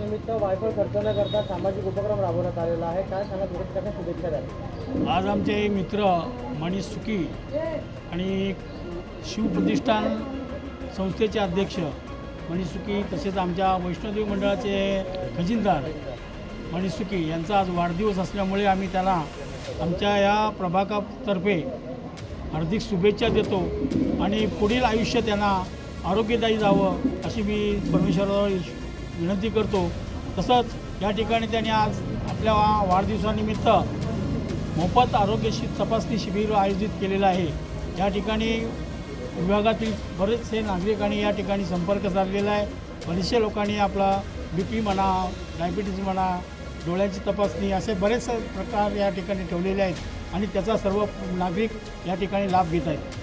निमित्त वायफळ खर्च न करता सामाजिक उपक्रम राबवण्यात आलेला आहे. काय सांगा दुरुस्तीच्या शुभेच्छा द्या. आज आमचे मित्र मनीष सुकी आणि शिवप्रतिष्ठान संस्थेचे अध्यक्ष मनीष सुकी तसेच आमच्या वैष्णोदेवी मंडळाचे खजिनदार मनीष सुकी यांचा आज वाढदिवस असल्यामुळे आम्ही त्याला आमच्या या प्रभागातर्फे हार्दिक शुभेच्छा देतो आणि पुढील आयुष्य त्यांना आरोग्यदायी जावं अशी मी परमेश्वरावर विनंती करतो. तसंच या ठिकाणी त्यांनी आज आपल्या वाढदिवसानिमित्त मोफत आरोग्य शि तपासणी शिबिर आयोजित केलेलं आहे. या ठिकाणी विभागातील बरेचसे नागरिकांनी या ठिकाणी संपर्क साधलेला आहे. बरेचसे लोकांनी आपला बी पी म्हणा डायबिटीज म्हणा डोळ्यांची तपासणी असे बरेच प्रकार या ठिकाणी ठेवलेले आहेत आणि त्याचा सर्व नागरिक या ठिकाणी लाभ घेत आहेत.